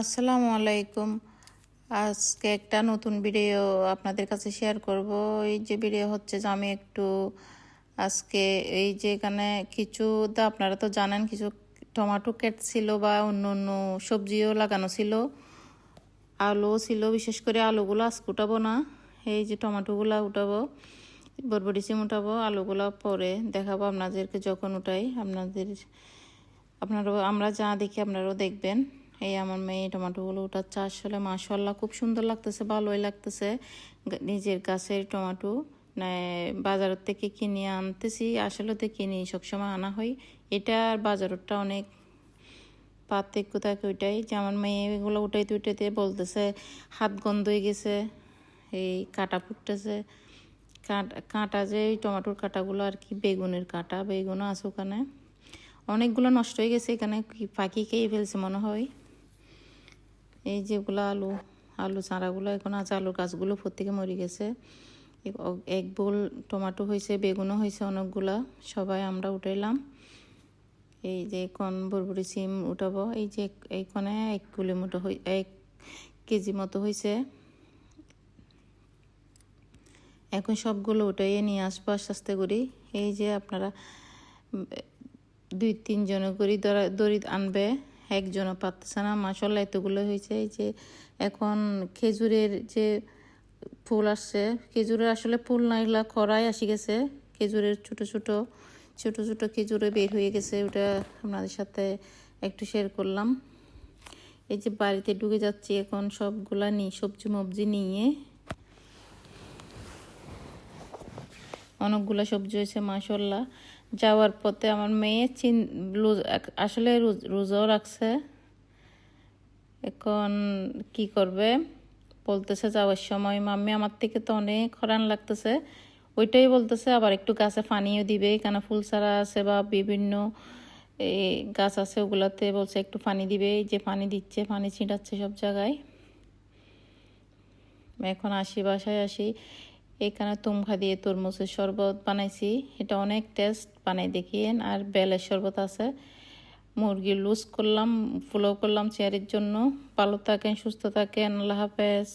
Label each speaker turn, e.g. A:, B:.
A: আসসালামু আলাইকুম। আজকে একটা নতুন ভিডিও আপনাদের কাছে শেয়ার করব। এই যে ভিডিও হচ্ছে যে আমি একটু আজকে এই যে এখানে কিছু তো আপনারা তো জানেন, কিছু টমেটো কেটছিল বা অন্য অন্য সবজিও লাগানো ছিল। আলুও ছিল, বিশেষ করে আলুগুলো আজকে উঠাবো না। এই যে টমেটোগুলো উঠাবো, বরবটি সিম উঠাবো, আলুগুলো পরে দেখাবো আপনাদেরকে যখন উঠাই। আপনাদের, আপনারাও, আমরা যা দেখি আপনারাও দেখবেন। এই আমার মেয়ে টমেটোগুলো উঠাচ্ছে। আসলে মাশাল্লাহ খুব সুন্দর লাগতেছে, ভালোই লাগতেছে। নিজের গাছের টমাটো বাজারের থেকে কিনে আনতেছি। আসলে তো কিনি, সবসময় আনা হয়। এটা আর বাজারটা অনেক পার্থক্য থাকে ওইটাই যে আমার মেয়ে এগুলো উঠাইতে উঠাইতে বলতেছে, হাত গন্ধ হয়ে গেছে, এই কাটা ফুটতেছে। কাঁটা কাঁটা যে এই টমেটোর কাঁটাগুলো আর কি, বেগুনের কাঁটা, বেগুনও আছে ওখানে। অনেকগুলো নষ্ট হয়ে গেছে এখানে পাখি খেয়ে ফেলছে মনে হয়। এই যেগুলো আলু আলু চারাগুলো এখন আছে, আলুর গাছগুলো প্রত্যেকে মরে গেছে। এক- বোল টমেটো হয়েছে, বেগুনও হয়েছে অনেকগুলা, সবাই আমরা উঠাইলাম। এই যে এখন বরবরি সিম উঠাবো, এই যে এইখানে এক কিলো মতো এক কেজি মতো হয়েছে। এখন সবগুলো উঠাইয়ে নিয়ে আসব আস্তে আস্তে করি। এই যে আপনারা দুই তিনজনে করি দড়ি আনবে। একজনও পারতেছে না। মাসাল্লাহ এতগুলো হয়েছে। এই যে এখন খেজুরের যে ফুল আসছে খেজুরের আসলে ফুল না এগুলা খরাই আসি গেছে। খেজুরের ছোট ছোট ছোট ছোট খেজুরে বের হয়ে গেছে। ওটা আপনাদের সাথে একটু শেয়ার করলাম। এই যে বাড়িতে ঢুকে যাচ্ছি এখন, সবগুলা নিয়ে সবজি মবজি নিয়ে। অনেকগুলো সবজি হয়েছে মাসাল্লাহ যাওয়ার পথে আমার মেয়ে চিন আসলে রোজ- রোজাও রাখছে। এখন কি করবে? বলতেছে যাওয়ার সময়, মাম্মি, আমার থেকে তো অনেক হরান লাগতেছে। ওইটাই বলতেছে, আবার একটু গাছে পানিও দিবে। এখানে ফুল চারা আছে বা বিভিন্ন এই গাছ আছে ওগুলাতে বলছে একটু পানি দিবে। এই যে পানি দিচ্ছে, পানি ছিটাচ্ছে সব জায়গায়। এখন আসি, বাসায় আসি। এখানে তুমখা দিয়ে তরমুজের শরবত বানাইছি। এটা অনেক টেস্ট, বানাই দেখিয়েন। আর বেলের শরবত আছে। মুরগি লুজ করলাম ফুলো করলাম চেয়ারের জন্য। ভালো থাকেন, সুস্থ থাকেন। আল্লাহ হাফেজ।